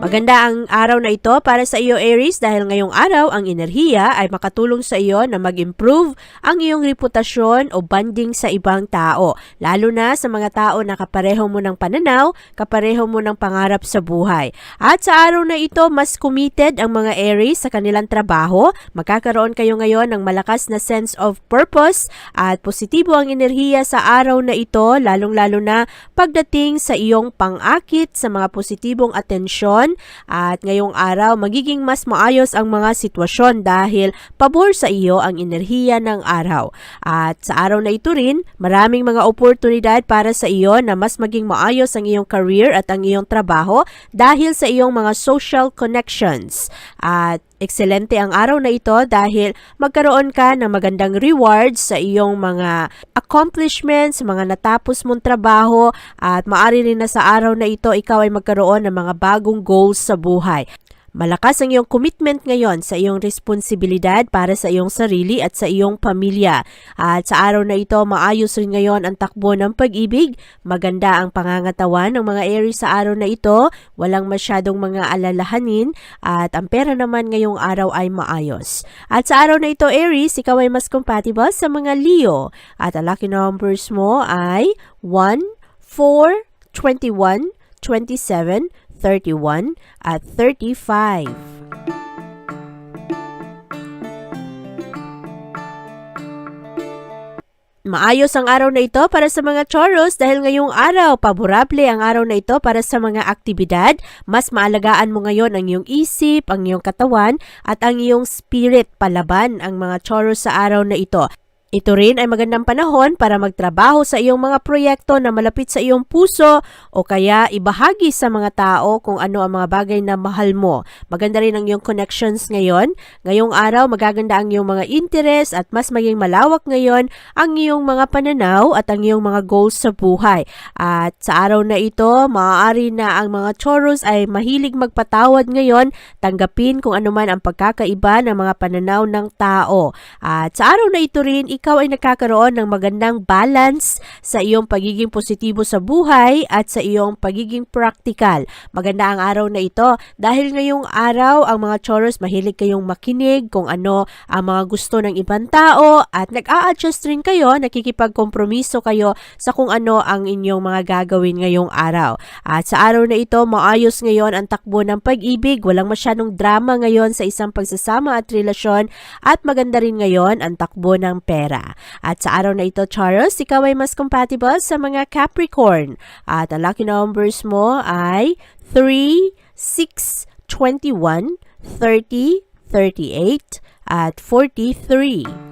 Maganda ang araw na ito para sa iyo Aries dahil ngayong araw ang enerhiya ay makatulong sa iyo na mag-improve ang iyong reputasyon o banding sa ibang tao. Lalo na sa mga tao na kapareho mo ng pananaw, kapareho mo ng pangarap sa buhay. At sa araw na ito, mas committed ang mga Aries sa kanilang trabaho. Magkakaroon kayo ngayon ng malakas na sense of purpose at positibo ang enerhiya sa araw na ito lalong-lalo na pagdating sa iyong pang-akit sa mga positibong atensyon at ngayong araw magiging mas maayos ang mga sitwasyon dahil pabor sa iyo ang enerhiya ng araw. At sa araw na ito rin, maraming mga oportunidad para sa iyo na mas maging maayos ang iyong career at ang iyong trabaho dahil sa iyong mga social connections. At Excelente ang araw na ito dahil magkaroon ka ng magandang rewards sa iyong mga accomplishments, mga natapos mong trabaho at maari rin na sa araw na ito ikaw ay magkaroon ng mga bagong goals sa buhay. Malakas ang iyong commitment ngayon sa iyong responsibilidad para sa iyong sarili at sa iyong pamilya. At sa araw na ito, maayos rin ngayon ang takbo ng pag-ibig. Maganda ang pangangatawan ng mga Aries sa araw na ito. Walang masyadong mga alalahanin at ang pera naman ngayong araw ay maayos. At sa araw na ito, Aries, ikaw ay mas compatible sa mga Leo. At ang lucky numbers mo ay 1, 4, 21, 27, 31 at 35. Maayos ang araw na ito para sa mga Taurus dahil ngayong araw, paborable ang araw na ito para sa mga aktibidad. Mas maalagaan mo ngayon ang iyong isip, ang iyong katawan at ang iyong spirit palaban ang mga Taurus sa araw na ito. Ito rin ay magandang panahon para magtrabaho sa iyong mga proyekto na malapit sa iyong puso o kaya ibahagi sa mga tao kung ano ang mga bagay na mahal mo. Maganda rin ang iyong connections ngayon. Ngayong araw magaganda ang iyong mga interest at mas maging malawak ngayon ang iyong mga pananaw at ang iyong mga goals sa buhay. At sa araw na ito, maaari na ang mga Taurus ay mahilig magpatawad ngayon, tanggapin kung ano man ang pagkakaiba ng mga pananaw ng tao. At sa araw na ito rin, ikaw ay nakakaroon ng magandang balance sa iyong pagiging positibo sa buhay at sa iyong pagiging practical. Maganda ang araw na ito dahil ngayong araw ang mga Taurus mahilig kayong makinig kung ano ang mga gusto ng ibang tao at nag-a-adjust rin kayo, nakikipagkompromiso kayo sa kung ano ang inyong mga gagawin ngayong araw. At sa araw na ito, maayos ngayon ang takbo ng pag-ibig, walang masyadong drama ngayon sa isang pagsasama at relasyon at maganda rin ngayon ang takbo ng pera. At sa araw na ito, Taurus, ikaw ay mas compatible sa mga Capricorn. At ang lucky numbers mo ay 3, 6, 21, 30, 38, at 43.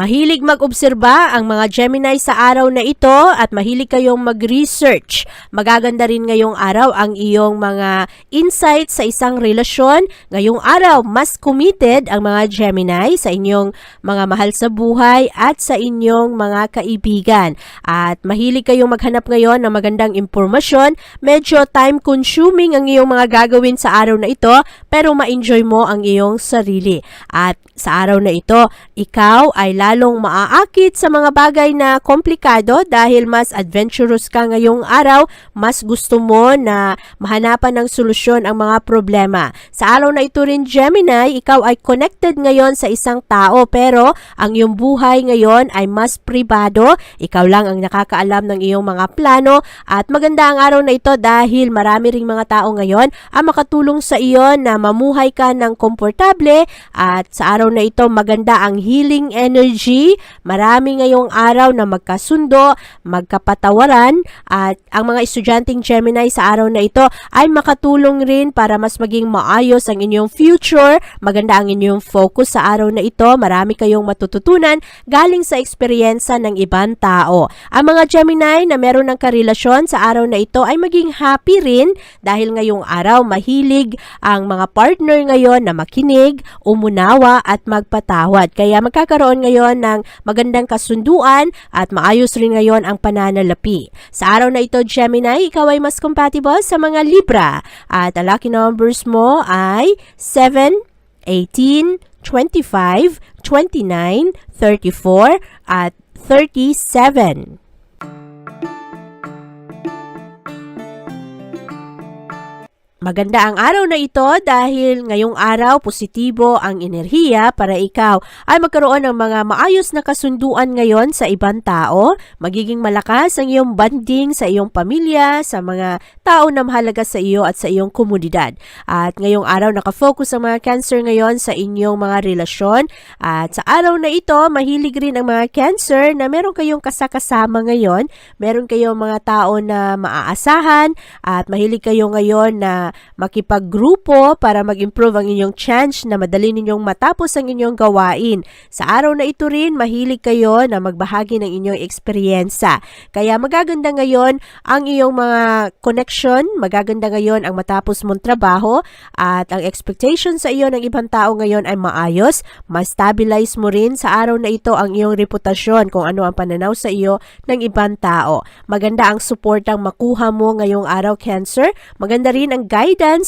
Mahilig mag-obserba ang mga Gemini sa araw na ito at mahilig kayong mag-research. Magaganda rin ngayong araw ang iyong mga insights sa isang relasyon. Ngayong araw, mas committed ang mga Gemini sa inyong mga mahal sa buhay at sa inyong mga kaibigan. At mahilig kayong maghanap ngayon ng magandang impormasyon. Medyo time-consuming ang iyong mga gagawin sa araw na ito pero ma-enjoy mo ang iyong sarili. At sa araw na ito, ikaw ay lalong maaakit sa mga bagay na komplikado dahil mas adventurous ka ngayong araw, mas gusto mo na mahanapan ng solusyon ang mga problema. Sa araw na ito rin Gemini, ikaw ay connected ngayon sa isang tao pero ang iyong buhay ngayon ay mas pribado. Ikaw lang ang nakakaalam ng iyong mga plano at maganda ang araw na ito dahil marami ring mga tao ngayon ang makatulong sa iyo na mamuhay ka ng komportable at sa araw na ito maganda ang healing energy. Marami ngayong araw na magkasundo, magkapatawaran at ang mga estudyanteng Gemini sa araw na ito ay makatulong rin para mas maging maayos ang inyong future. Maganda ang inyong focus sa araw na ito. Marami kayong matututunan galing sa eksperyensa ng ibang tao. Ang mga Gemini na meron ng karelasyon sa araw na ito ay maging happy rin dahil ngayong araw mahilig ang mga partner ngayon na makinig, umunawa at magpatawad. Kaya magkakaroon ngayon ng magandang kasunduan at maayos rin ngayon ang pananalapi. Sa araw na ito, Gemini, ikaw ay mas compatible sa mga Libra at ang lucky numbers mo ay 7, 18, 25, 29, 34 at 37. Maganda ang araw na ito dahil ngayong araw positibo ang enerhiya para ikaw ay magkaroon ng mga maayos na kasunduan ngayon sa ibang tao. Magiging malakas ang iyong bonding sa iyong pamilya, sa mga tao na mahalaga sa iyo at sa iyong komunidad. At ngayong araw nakafocus ang mga cancer ngayon sa inyong mga relasyon. At sa araw na ito, mahilig rin ang mga cancer na meron kayong kasakasama ngayon. Meron kayong mga tao na maaasahan at mahilig kayo ngayon na makipaggrupo para mag-improve ang inyong chance na madali ninyong matapos ang inyong gawain. Sa araw na ito rin, mahilig kayo na magbahagi ng inyong eksperyensa. Kaya magaganda ngayon ang iyong mga connection, magaganda ngayon ang matapos mong trabaho at ang expectation sa iyo ng ibang tao ngayon ay maayos. Mas stabilize mo rin sa araw na ito ang iyong reputasyon kung ano ang pananaw sa iyo ng ibang tao. Maganda ang support ang makuha mo ngayong araw, Cancer. Maganda rin ang guidance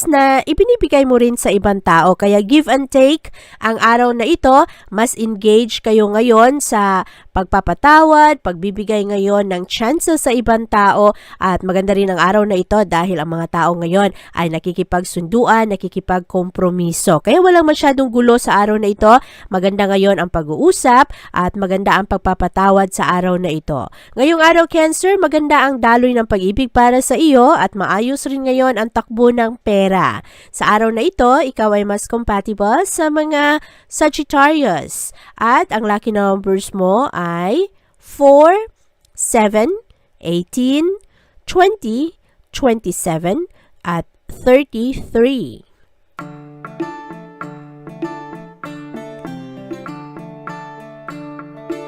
na ibinibigay mo rin sa ibang tao. Kaya give and take ang araw na ito. Mas engage kayo ngayon sa pagpapatawad, pagbibigay ngayon ng chances sa ibang tao at maganda rin ang araw na ito dahil ang mga tao ngayon ay nakikipagsunduan, nakikipagkompromiso. Kaya walang masyadong gulo sa araw na ito. Maganda ngayon ang pag-uusap at maganda ang pagpapatawad sa araw na ito. Ngayong araw, Cancer, maganda ang daloy ng pag-ibig para sa iyo at maayos rin ngayon ang takbo ng pera. Sa araw na ito, ikaw ay mas compatible sa mga Sagittarius. At ang lucky numbers mo ay 4, 7, 18, 20, 27, at 33.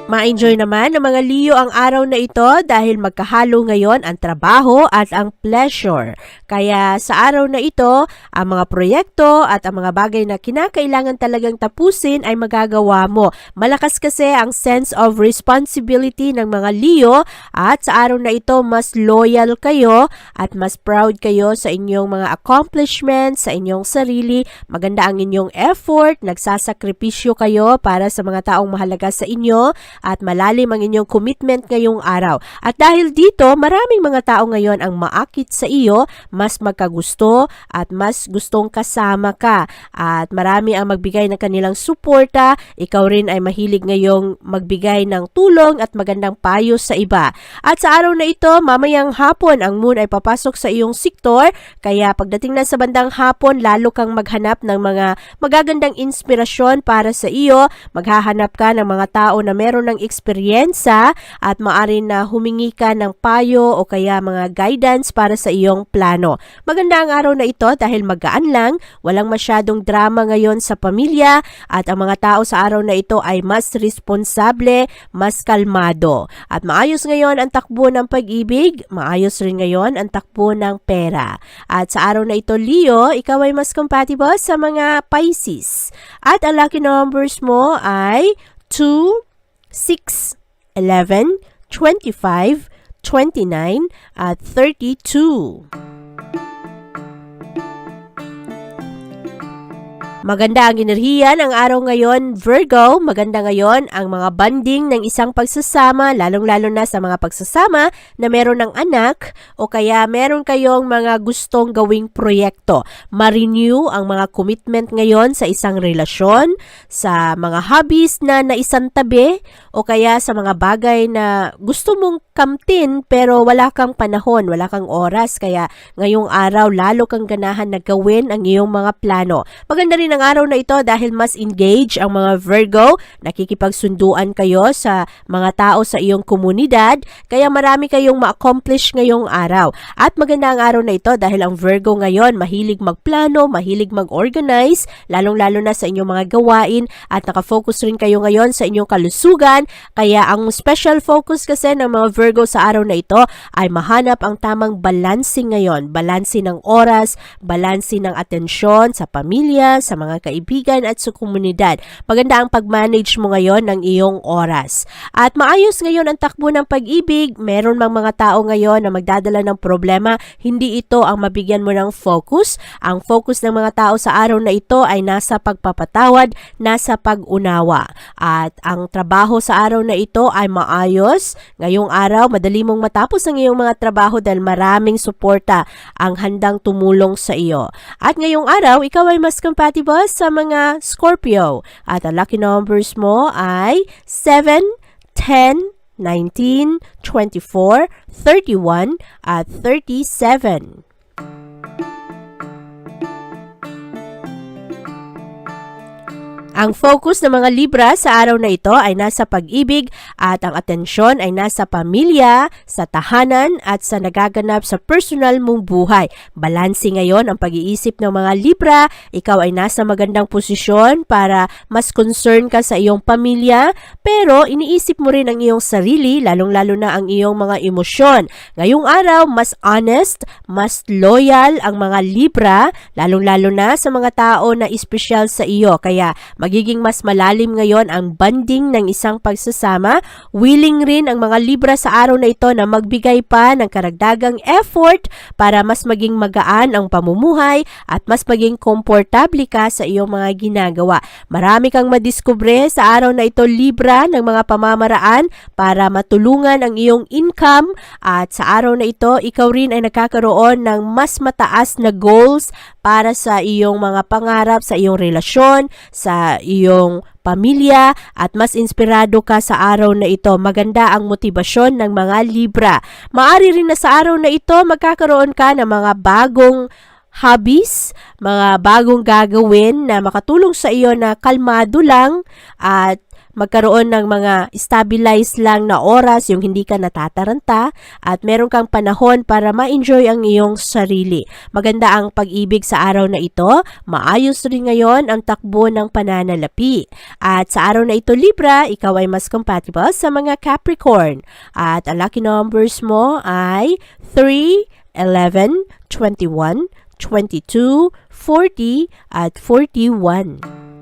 Ma-enjoy naman ng mga Leo ang araw na ito dahil magkahalo ngayon ang trabaho at ang pleasure. Kaya sa araw na ito, ang mga proyekto at ang mga bagay na kinakailangan talagang tapusin ay magagawa mo. Malakas kasi ang sense of responsibility ng mga Leo at sa araw na ito mas loyal kayo at mas proud kayo sa inyong mga accomplishments, sa inyong sarili. Maganda ang inyong effort, nagsasakripisyo kayo para sa mga taong mahalaga sa inyo at malalim ang inyong commitment ngayong araw. At dahil dito, maraming mga tao ngayon ang maakit sa iyo, mas magkagusto at mas gustong kasama ka. At marami ang magbigay ng kanilang suporta, ikaw rin ay mahilig ngayong magbigay ng tulong at magandang payo sa iba. At sa araw na ito, mamayang hapon ang moon ay papasok sa iyong sektor, kaya pagdating na sa bandang hapon, lalo kang maghanap ng mga magagandang inspirasyon para sa iyo, maghahanap ka ng mga tao na meron ng eksperyensa at maari na humingi ka ng payo o kaya mga guidance para sa iyong plano. Maganda ang araw na ito dahil magaan lang, walang masyadong drama ngayon sa pamilya at ang mga tao sa araw na ito ay mas responsable, mas kalmado. At maayos ngayon ang takbo ng pag-ibig, maayos rin ngayon ang takbo ng pera. At sa araw na ito, Leo, ikaw ay mas compatible sa mga Pisces. At ang lucky numbers mo ay 2, 6, 11, 25, 29, at 32. Maganda ang enerhiya ng araw ngayon, Virgo. Maganda ngayon ang mga banding ng isang pagsasama, lalong-lalo na sa mga pagsasama na meron ng anak o kaya meron kayong mga gustong gawing proyekto. Ma-renew ang mga commitment ngayon sa isang relasyon, sa mga hobbies na naisan tabi o kaya sa mga bagay na gusto mong kamtin pero wala kang panahon, wala kang oras. Kaya ngayong araw lalo kang ganahan na gawin ang iyong mga plano. Maganda rin ang araw na ito dahil mas engage ang mga Virgo, nakikipagsunduan kayo sa mga tao sa iyong komunidad, kaya marami kayong ma-accomplish ngayong araw. At maganda ang araw na ito dahil ang Virgo ngayon mahilig magplano, mahilig mag-organize, lalong-lalo na sa inyong mga gawain at nakafocus rin kayo ngayon sa inyong kalusugan, kaya ang special focus kasi ng mga Virgo sa araw na ito ay mahanap ang tamang balancing ngayon, balansi ng oras, balansi ng atensyon sa pamilya, sa mga kaibigan at sa komunidad. Maganda ang pag-manage mo ngayon ng iyong oras. At maayos ngayon ang takbo ng pag-ibig. Meron mang mga tao ngayon na magdadala ng problema, hindi ito ang mabigyan mo ng focus. Ang focus ng mga tao sa araw na ito ay nasa pagpapatawad, nasa pag-unawa. At ang trabaho sa araw na ito ay maayos. Ngayong araw, madali mong matapos ang iyong mga trabaho dahil maraming suporta ang handang tumulong sa iyo. At ngayong araw, ikaw ay mas compatible sa mga Scorpio. At ang lucky numbers mo ay 7, 10, 19, 24, 31, at 37. Ang focus ng mga Libra sa araw na ito ay nasa pag-ibig at ang atensyon ay nasa pamilya, sa tahanan at sa nagaganap sa personal mong buhay. Balansi ngayon ang pag-iisip ng mga Libra, ikaw ay nasa magandang posisyon para mas concern ka sa iyong pamilya, pero iniisip mo rin ang iyong sarili, lalong-lalo na ang iyong mga emosyon. Ngayong araw, mas honest, mas loyal ang mga Libra, lalong-lalo na sa mga tao na espesyal sa iyo. Kaya magiging mas malalim ngayon ang banding ng isang pagsasama. Willing rin ang mga Libra sa araw na ito na magbigay pa ng karagdagang effort para mas maging magaan ang pamumuhay at mas maging komportable ka sa iyong mga ginagawa. Marami kang madiskubre sa araw na ito Libra ng mga pamamaraan para matulungan ang iyong income at sa araw na ito ikaw rin ay nakakaroon ng mas mataas na goals para sa iyong mga pangarap sa iyong relasyon, sa iyong pamilya at mas inspirado ka sa araw na ito. Maganda ang motibasyon ng mga Libra. Maari rin na sa araw na ito magkakaroon ka ng mga bagong hobbies, mga bagong gagawin na makatulong sa iyo na kalmado lang at magkaroon ng mga stabilized lang na oras, yung hindi ka natataranta, at meron kang panahon para ma-enjoy ang iyong sarili. Maganda ang pag-ibig sa araw na ito, maayos rin ngayon ang takbo ng pananalapi. At sa araw na ito, Libra, ikaw ay mas compatible sa mga Capricorn. At ang lucky numbers mo ay 3, 11, 21, 22, 40, at 41.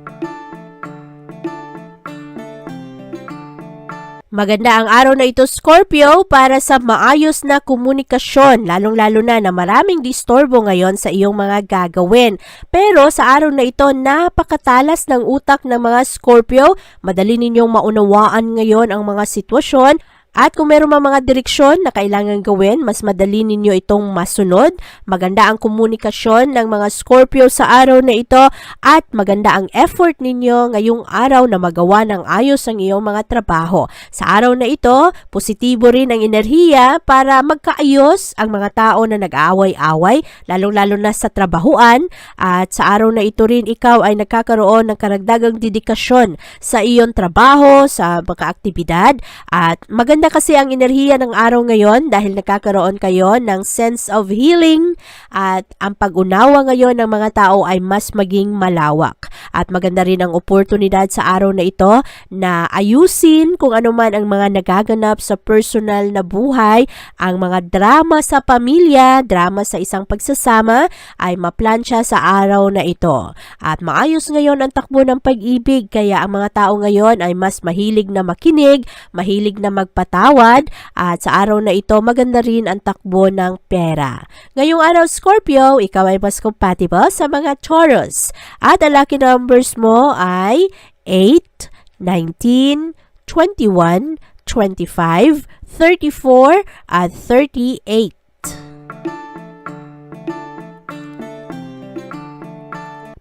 Maganda ang araw na ito, Scorpio, para sa maayos na komunikasyon, lalong-lalo na na maraming distorbo ngayon sa iyong mga gagawin. Pero sa araw na ito, napakatalas ng utak ng mga Scorpio, madali ninyong maunawaan ngayon ang mga sitwasyon At kung meron mga mga direksyon na kailangan gawin, mas madali ninyo itong masunod. Maganda ang komunikasyon ng mga Scorpio sa araw na ito at maganda ang effort ninyo ngayong araw na magawa ng ayos ang iyong mga trabaho. Sa araw na ito, positibo rin ang enerhiya para magkaayos ang mga tao na nag-aaway-away, lalong-lalo na sa trabahuan. At sa araw na ito rin, ikaw ay nagkakaroon ng karagdagang dedikasyon sa iyong trabaho, sa mga aktibidad. At maganda kasi ang enerhiya ng araw ngayon dahil nakakaroon kayo ng sense of healing at ang pag-unawa ngayon ng mga tao ay mas maging malawak. At maganda rin ang oportunidad sa araw na ito na ayusin kung ano man ang mga nagaganap sa personal na buhay, ang mga drama sa pamilya, drama sa isang pagsasama ay maplansya sa araw na ito. At maayos ngayon ang takbo ng pag-ibig kaya ang mga tao ngayon ay mas mahilig na makinig, mahilig na magpatawad magpatawad at sa araw na ito maganda rin ang takbo ng pera. Ngayong araw Scorpio, ikaw ay mas compatible sa mga Taurus at ang lucky numbers mo ay 8, 19, 21, 25, 34 at 38.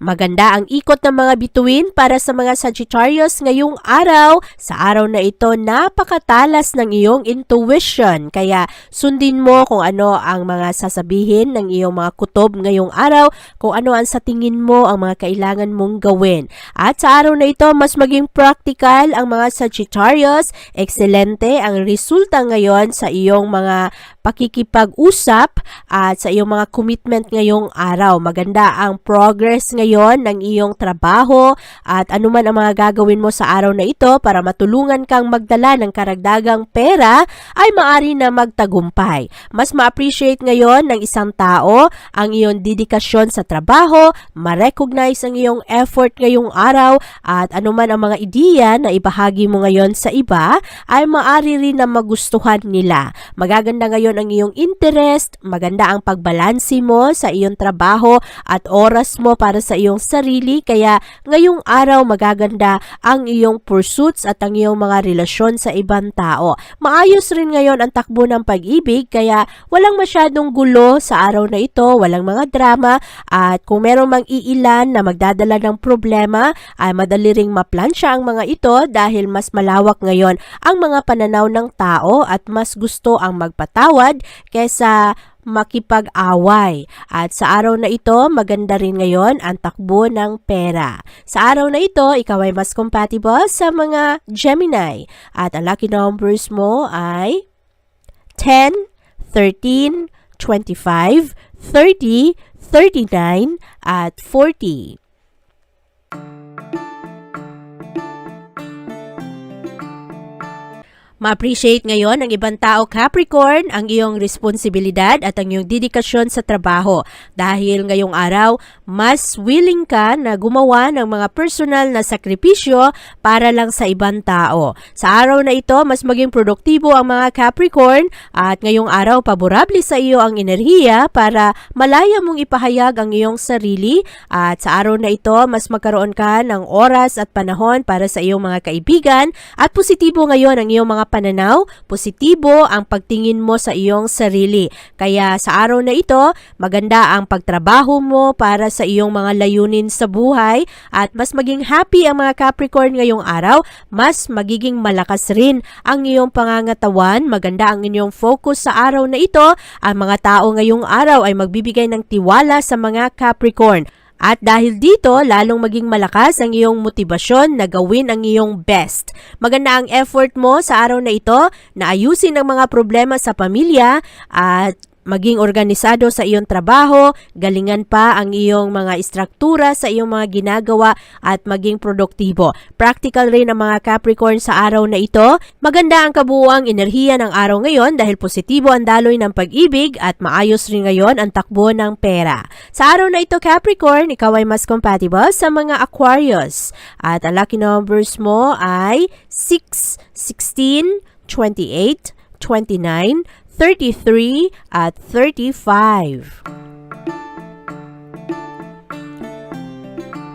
Maganda ang ikot ng mga bituin para sa mga Sagittarius ngayong araw. Sa araw na ito, napakatalas ng iyong intuition. Kaya sundin mo kung ano ang mga sasabihin ng iyong mga kutob ngayong araw, kung ano ang sa tingin mo ang mga kailangan mong gawin. At sa araw na ito, mas maging practical ang mga Sagittarius. Excelente ang resulta ngayon sa iyong mga pakikipag-usap at sa iyong mga commitment ngayong araw. Maganda ang progress ngayon ng iyong trabaho at anuman ang mga gagawin mo sa araw na ito para matulungan kang magdala ng karagdagang pera ay maari na magtagumpay. Mas ma-appreciate ngayon ng isang tao ang iyong dedikasyon sa trabaho, ma-recognize ang iyong effort ngayong araw at anuman ang mga ideya na ibahagi mo ngayon sa iba ay maari rin na magustuhan nila. Magaganda ngayon ang iyong interest, maganda ang pagbalansi mo sa iyong trabaho at oras mo para sa iyong sarili. Kaya ngayong araw magaganda ang iyong pursuits at ang iyong mga relasyon sa ibang tao. Maayos rin ngayon ang takbo ng pag-ibig kaya walang masyadong gulo sa araw na ito, walang mga drama. At kung merong mang iilan na magdadala ng problema ay madali ring maplansya ang mga ito dahil mas malawak ngayon ang mga pananaw ng tao at mas gusto ang magpatawad kesa makipag-away. At sa araw na ito, maganda rin ngayon ang takbo ng pera. Sa araw na ito, ikaw ay mas compatible sa mga Gemini. At ang lucky numbers mo ay 10, 13, 25, 30, 39, at 40. Ma-appreciate ngayon ng ibang tao Capricorn ang iyong responsibilidad at ang iyong dedikasyon sa trabaho dahil ngayong araw mas willing ka na gumawa ng mga personal na sakripisyo para lang sa ibang tao. Sa araw na ito mas maging produktibo ang mga Capricorn at ngayong araw paborable sa iyo ang enerhiya para malaya mong ipahayag ang iyong sarili at sa araw na ito mas magkaroon ka ng oras at panahon para sa iyong mga kaibigan at positibo ngayon ang iyong mga pananaw, positibo ang pagtingin mo sa iyong sarili. Kaya sa araw na ito, maganda ang pagtrabaho mo para sa iyong mga layunin sa buhay at mas maging happy ang mga Capricorn ngayong araw, mas magiging malakas rin ang iyong pangangatawan, maganda ang inyong focus sa araw na ito. Ang mga tao ngayong araw ay magbibigay ng tiwala sa mga Capricorn. At dahil dito, lalong maging malakas ang iyong motibasyon na gawin ang iyong best. Maganda ang effort mo sa araw na ito na ayusin ang mga problema sa pamilya at maging organisado sa iyong trabaho, galingan pa ang iyong mga istruktura sa iyong mga ginagawa at maging produktibo. Practical rin ang mga Capricorn sa araw na ito. Maganda ang kabuuang enerhiya ng araw ngayon dahil positibo ang daloy ng pag-ibig at maayos rin ngayon ang takbo ng pera. Sa araw na ito Capricorn, ikaw ay mas compatible sa mga Aquarius. At ang lucky numbers mo ay 6, 16, 28, 29, 33 at 35.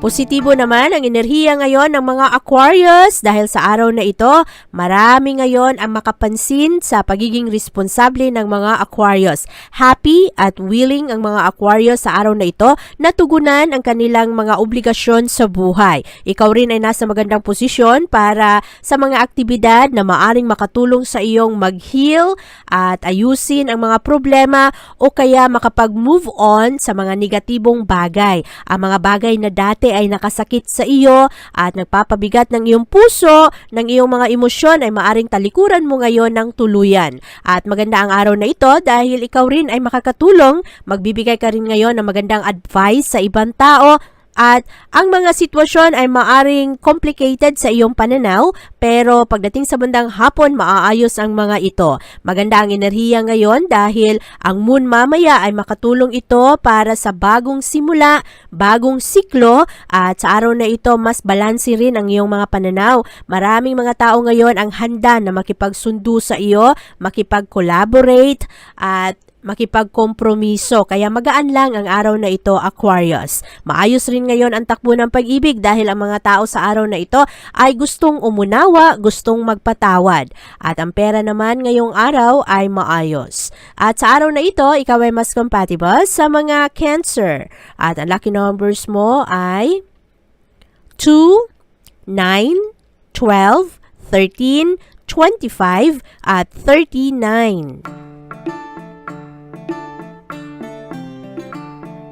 Positibo naman ang enerhiya ngayon ng mga Aquarius dahil sa araw na ito, marami ngayon ang makapansin sa pagiging responsable ng mga Aquarius. Happy at willing ang mga Aquarius sa araw na ito na tugunan ang kanilang mga obligasyon sa buhay. Ikaw rin ay nasa magandang posisyon para sa mga aktibidad na maaring makatulong sa iyong mag-heal at ayusin ang mga problema o kaya makapag-move on sa mga negatibong bagay. Ang mga bagay na dati ay nakasakit sa iyo at nagpapabigat ng iyong puso, ng iyong mga emosyon ay maaring talikuran mo ngayon ng tuluyan. At maganda ang araw na ito dahil ikaw rin ay makakatulong, magbibigay ka rin ngayon ng magandang advice sa ibang tao at ang mga sitwasyon ay maaring complicated sa iyong pananaw pero pagdating sa bandang hapon maaayos ang mga ito. Maganda ang enerhiya ngayon dahil ang moon mamaya ay makatulong ito para sa bagong simula, bagong siklo at sa araw na ito mas balanse rin ang iyong mga pananaw. Maraming mga tao ngayon ang handa na makipagsundo sa iyo, makipag-collaborate at makipagkompromiso. Kaya magaan lang ang araw na ito, Aquarius. Maayos rin ngayon ang takbo ng pag-ibig dahil ang mga tao sa araw na ito ay gustong umunawa, gustong magpatawad. At ang pera naman ngayong araw ay maayos. At sa araw na ito, ikaw ay mas compatible sa mga Cancer. At ang lucky numbers mo ay 2, 9, 12, 13, 25, at 39.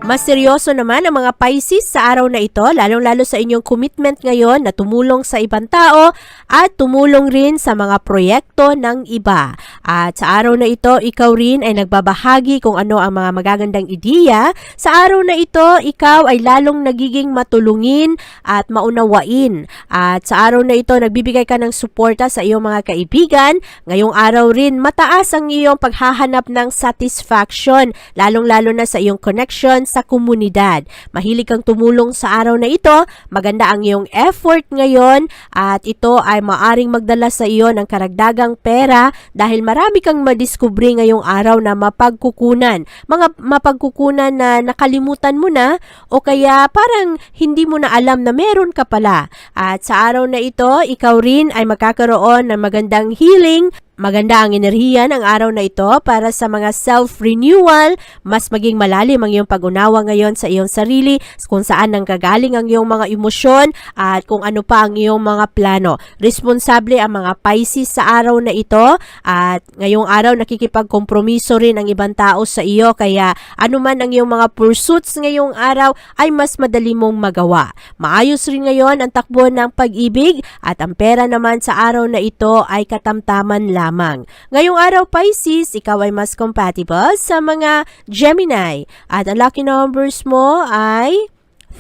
Mas seryoso naman ang mga Pisces sa araw na ito, lalong-lalo sa inyong commitment ngayon na tumulong sa ibang tao at tumulong rin sa mga proyekto ng iba. At sa araw na ito, ikaw rin ay nagbabahagi kung ano ang mga magagandang ideya. Sa araw na ito, ikaw ay lalong nagiging matulungin at maunawain. At sa araw na ito, nagbibigay ka ng suporta sa iyong mga kaibigan. Ngayong araw rin, mataas ang iyong paghahanap ng satisfaction, lalong-lalo na sa iyong connection sa komunidad. Mahilig kang tumulong sa araw na ito, maganda ang iyong effort ngayon at ito ay maaring magdala sa iyo ng karagdagang pera dahil marami kang madiskubre ngayong araw na mapagkukunan. Mga mapagkukunan na nakalimutan mo na o kaya parang hindi mo na alam na meron ka pala. At sa araw na ito, ikaw rin ay magkakaroon ng magandang healing Maganda ang enerhiya ng araw na ito para sa mga self-renewal, mas maging malalim ang iyong pag-unawa ngayon sa iyong sarili, kung saan nang gagaling ang iyong mga emosyon at kung ano pa ang iyong mga plano. Responsable ang mga Pisces sa araw na ito at ngayong araw nakikipagkompromiso rin ang ibang tao sa iyo kaya anuman ang iyong mga pursuits ngayong araw ay mas madali mong magawa. Maayos rin ngayon ang takbo ng pag-ibig at ang pera naman sa araw na ito ay katamtaman lamang. Ngayong araw Pisces, ikaw ay mas compatible sa mga Gemini at ang lucky numbers mo ay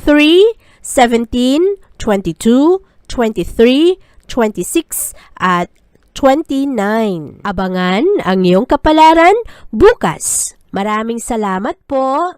3, 17, 22, 23, 26 at 29. Abangan ang iyong kapalaran bukas. Maraming salamat po.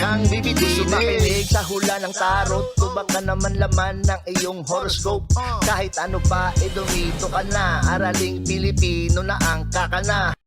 kang bibitinin. Sumakinig sa hula ng tarot. Tubak ka naman laman ng iyong horoscope. Kahit ano pa, eh dumito ka na. Araling Pilipino na ang kakana